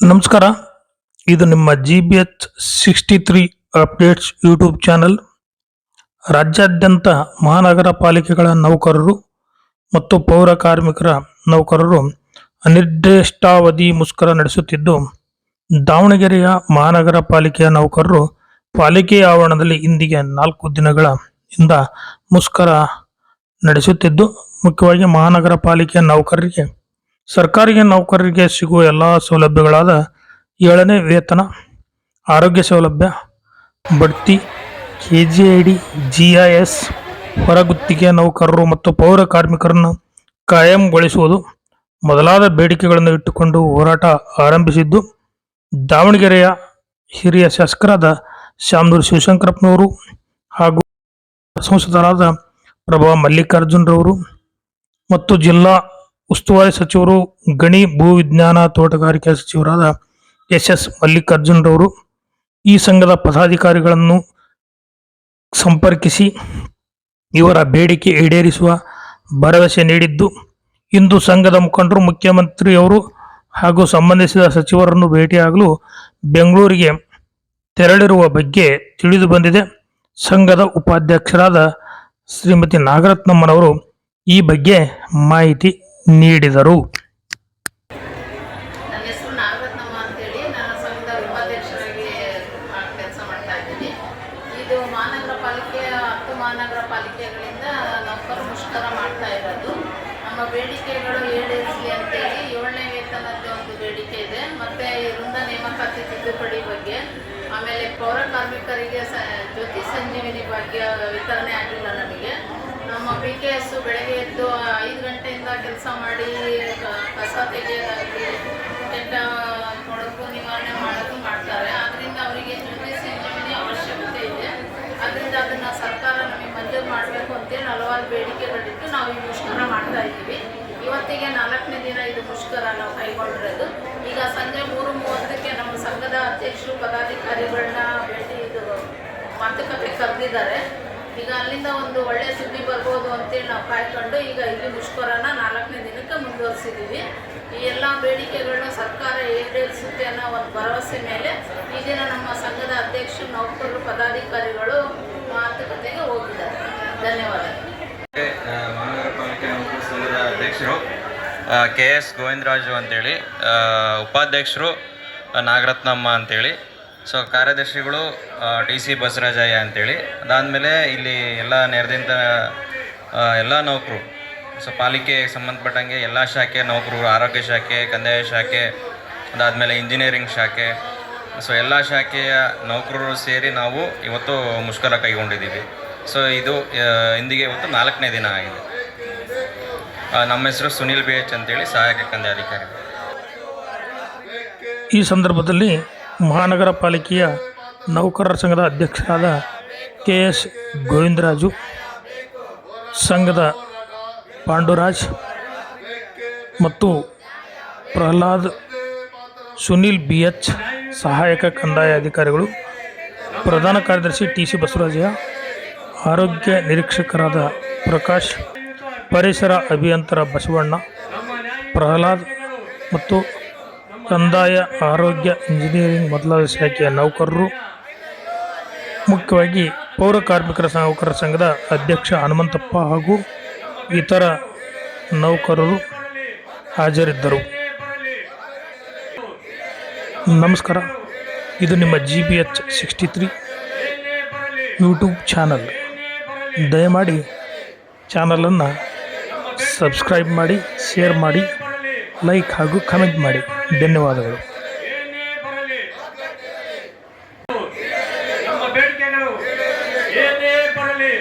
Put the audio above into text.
ನಮಸ್ಕಾರ. ಇದು ನಿಮ್ಮ G B H sixty three updates YouTube channel ರಾಜ್ಯಾದ್ಯಂತ ಮಹಾನಗರ ಪಾಲಿಕೆಗಳ ನೌಕರರು ಮತ್ತು ಪೌರ ಕಾರ್ಮಿಕರ ನೌಕರರು ಅನಿರ್ದಿಷ್ಟಾವಧಿ ಮುಷ್ಕರ ನಡೆಸುತ್ತಿದ್ದು, ದಾವಣಗೆರೆಯ ಮಹಾನಗರ ಪಾಲಿಕೆಯ ನೌಕರರು ಪಾಲಿಕೆ ಆವರಣದಲ್ಲಿ ಇಂದಿಗೆ ನಾಲ್ಕು ದಿನಗಳ ಇಂದ ಮುಷ್ಕರ ನಡೆಸುತ್ತಿದ್ದು, ಮುಖ್ಯವಾಗಿ ಮಹಾನಗರ ಪಾಲಿಕೆಯ ನೌಕರರಿಗೆ ಸರ್ಕಾರಿ ನೌಕರರಿಗೆ ಸಿಗುವ ಎಲ್ಲ ಸೌಲಭ್ಯಗಳಾದ ಏಳನೇ ವೇತನ, ಆರೋಗ್ಯ ಸೌಲಭ್ಯ, ಬಡ್ತಿ K G I D G I S ಹೊರಗುತ್ತಿಗೆ ನೌಕರರು ಮತ್ತು ಪೌರ ಕಾರ್ಮಿಕರನ್ನು ಕಾಯಂಗೊಳಿಸುವುದು ಮೊದಲಾದ ಬೇಡಿಕೆಗಳನ್ನು ಇಟ್ಟುಕೊಂಡು ಹೋರಾಟ ಆರಂಭಿಸಿದ್ದು, ದಾವಣಗೆರೆಯ ಹಿರಿಯ ಶಾಸಕರಾದ ಶ್ಯಾಮನೂರು ಶಿವಶಂಕರಪ್ಪನವರು ಹಾಗೂ ಸಂಸದರಾದ ಪ್ರಭಾ ಮಲ್ಲಿಕಾರ್ಜುನರವರು ಮತ್ತು ಜಿಲ್ಲಾ ಉಸ್ತುವಾರಿ ಸಚಿವರು, ಗಣಿ ಭೂ ವಿಜ್ಞಾನ ತೋಟಗಾರಿಕೆ ಸಚಿವರಾದ ಎಸ್ ಎಸ್ ಮಲ್ಲಿಕಾರ್ಜುನರವರು ಈ ಸಂಘದ ಪದಾಧಿಕಾರಿಗಳನ್ನು ಸಂಪರ್ಕಿಸಿ ಇವರ ಬೇಡಿಕೆ ಈಡೇರಿಸುವ ಭರವಸೆ ನೀಡಿದ್ದು, ಇಂದು ಸಂಘದ ಮುಖಂಡರು, ಮುಖ್ಯಮಂತ್ರಿಯವರು ಹಾಗೂ ಸಂಬಂಧಿಸಿದ ಸಚಿವರನ್ನು ಭೇಟಿಯಾಗಲು ಬೆಂಗಳೂರಿಗೆ ತೆರಳಿರುವ ಬಗ್ಗೆ ತಿಳಿದು ಬಂದಿದೆ. ಸಂಘದ ಉಪಾಧ್ಯಕ್ಷರಾದ ಶ್ರೀಮತಿ ನಾಗರತ್ನಮ್ಮನವರು ಈ ಬಗ್ಗೆ ಮಾಹಿತಿ ನೀಡಿದರು. ಬೇಡಿಕೆಗಳು ಈಡೇರಿಸಲಿ ಅಂತೇಳಿ ಏಳನೇ ವೇತನದ ಒಂದು ಬೇಡಿಕೆ ಇದೆ. ಮತ್ತೆ ವೃಂದ ನೇಮಕಾತಿ ತಿದ್ದುಪಡಿ ಬಗ್ಗೆ, ಆಮೇಲೆ ಪೌರ ಕಾರ್ಮಿಕರಿಗೆ ಜ್ಯೋತಿ ಸಂಜೀವಿನಿ ಭಾಗ್ಯ ವಿತರಣೆ ಆಗಿಲ್ಲ ನಮಗೆ. ನಮ್ಮ ಪಿ ಕೆ ಎಸ್ ಬೆಳಗ್ಗೆ ಎದ್ದು ಐದು ಗಂಟೆಯಿಂದ ಕೆಲಸ ಮಾಡಿ ಕಸ ತೆಗೆಯೋದಾಗಲಿ ಕೆಟ್ಟ ಕೊಡಕು ನಿವಾರಣೆ ಮಾಡೋದು ಮಾಡ್ತಾರೆ. ಅದರಿಂದ ಅವರಿಗೆ ಜ್ಯೋತಿ ಸಂಜೀವಿನಿ ಅವಶ್ಯಕತೆ ಇದೆ. ಅದರಿಂದ ಅದನ್ನು ಸರ್ಕಾರ ನಮಗೆ ಮಂಜೂರು ಮಾಡಬೇಕು ಅಂತೇಳಿ ಹಲವಾರು ಬೇಡಿಕೆಗಳಿಟ್ಟು ನಾವು ಈ ಮುಷ್ಕರ ಮಾಡ್ತಾ ಇದ್ದೀವಿ. ಇವತ್ತಿಗೆ ನಾಲ್ಕನೇ ದಿನ ಇದು ಮುಷ್ಕರ ನಾವು ಕೈಗೊಂಡಿರೋದು. ಈಗ ಸಂಜೆ ಮೂರು ಮೂವತ್ತಕ್ಕೆ ನಮ್ಮ ಸಂಘದ ಅಧ್ಯಕ್ಷರು, ಪದಾಧಿಕಾರಿಗಳನ್ನ ಭೇಟಿ ಇದು ಮಾತುಕತೆ ಕರೆದಿದ್ದಾರೆ. ಈಗ ಅಲ್ಲಿಂದ ಒಂದು ಒಳ್ಳೆ ಸುದ್ದಿ ಬರ್ಬೋದು ಅಂತೇಳಿ ನಾವು ಕಾಯ್ಕೊಂಡು ಈಗ ಇಲ್ಲಿ ಮುಷ್ಕರನ ನಾಲ್ಕನೇ ದಿನಕ್ಕೆ ಮುಂದುವರಿಸಿದ್ದೀವಿ. ಈ ಎಲ್ಲ ಬೇಡಿಕೆಗಳನ್ನ ಸರ್ಕಾರ ಈಡೇರಿಸುತ್ತೆ ಅನ್ನೋ ಒಂದು ಭರವಸೆ ಮೇಲೆ ಈ ದಿನ ನಮ್ಮ ಸಂಘದ ಅಧ್ಯಕ್ಷರು, ನೌಕರರು, ಪದಾಧಿಕಾರಿಗಳು ಮಾತುಕತೆಗೆ ಹೋಗಿದ್ದಾರೆ. ಧನ್ಯವಾದ. ಅಧ್ಯಕ್ಷರು ಕೆ ಎಸ್ ಗೋವಿಂದರಾಜು ಅಂತೇಳಿ ಉಪಾಧ್ಯಕ್ಷರು ನಾಗರತ್ನಮ್ಮ ಅಂತೇಳಿ ಸೊ ಕಾರ್ಯದರ್ಶಿಗಳು ಟಿ ಸಿ ಬಸವರಾಜಯ್ಯ ಅಂತೇಳಿ. ಅದಾದಮೇಲೆ ಇಲ್ಲಿ ಎಲ್ಲ ನೆರೆದಿಂದ ಎಲ್ಲ ನೌಕರು, ಸೊ ಪಾಲಿಕೆಗೆ ಸಂಬಂಧಪಟ್ಟಂಗೆ ಎಲ್ಲ ಶಾಖೆ ನೌಕರರು ಆರೋಗ್ಯ ಶಾಖೆ, ಕಂದಾಯ ಶಾಖೆ, ಅದಾದಮೇಲೆ ಇಂಜಿನಿಯರಿಂಗ್ ಶಾಖೆ, ಸೊ ಎಲ್ಲ ಶಾಖೆಯ ನೌಕರರು ಸೇರಿ ನಾವು ಇವತ್ತು ಮುಷ್ಕರ ಕೈಗೊಂಡಿದ್ದೀವಿ. ಸೊ ಇದು ಇಂದಿಗೆ ಇವತ್ತು ನಾಲ್ಕನೇ ದಿನ ಆಗಿದೆ. ನಮ್ಮ ಹೆಸರು ಸುನಿಲ್ ಬಿ ಎಚ್ ಅಂತೇಳಿ ಸಹಾಯಕ ಕಂದಾಯ ಅಧಿಕಾರಿ ಈ ಸಂದರ್ಭದಲ್ಲಿ ಮಹಾನಗರ ಪಾಲಿಕೆಯ ನೌಕರರ ಸಂಘದ ಅಧ್ಯಕ್ಷರಾದ ಕೆ ಎಸ್ ಗೋವಿಂದರಾಜು, ಸಂಘದ ಪಾಂಡುರಾಜ್ ಮತ್ತು ಪ್ರಹ್ಲಾದ್ ಸುನಿಲ್ ಬಿ ಎಚ್ ಸಹಾಯಕ ಕಂದಾಯ ಅಧಿಕಾರಿಗಳು, ಪ್ರಧಾನ ಕಾರ್ಯದರ್ಶಿ ಟಿ ಸಿ ಬಸವರಾಜಯ್ಯ, ಆರೋಗ್ಯ ನಿರೀಕ್ಷಕರಾದ ಪ್ರಕಾಶ್, ಪರಿಸರ ಅಭಿಯಂತರ ಬಸವಣ್ಣ, ಪ್ರಹ್ಲಾದ್ ಮತ್ತು ಕಂದಾಯ, ಆರೋಗ್ಯ, ಇಂಜಿನಿಯರಿಂಗ್ ಮೊದಲಾದ ಶಾಖೆಯ ನೌಕರರು, ಮುಖ್ಯವಾಗಿ ಪೌರ ಕಾರ್ಮಿಕರ ನೌಕರರ ಸಂಘದ ಅಧ್ಯಕ್ಷ ಹನುಮಂತಪ್ಪ ಹಾಗೂ ಇತರ ನೌಕರರು ಹಾಜರಿದ್ದರು. ನಮಸ್ಕಾರ, ಇದು ನಿಮ್ಮ G B H sixty three YouTube channel. ದಯಮಾಡಿ ಚಾನಲನ್ನು ಸಬ್ಸ್ಕ್ರೈಬ್ ಮಾಡಿ, ಶೇರ್ ಮಾಡಿ, ಲೈಕ್ ಹಾಗೂ ಕಮೆಂಟ್ ಮಾಡಿ. ಧನ್ಯವಾದಗಳು. ನಮ್ಮ ಬೇಡಿಕೆಗಳು ಏನೇ ಬರಲಿ.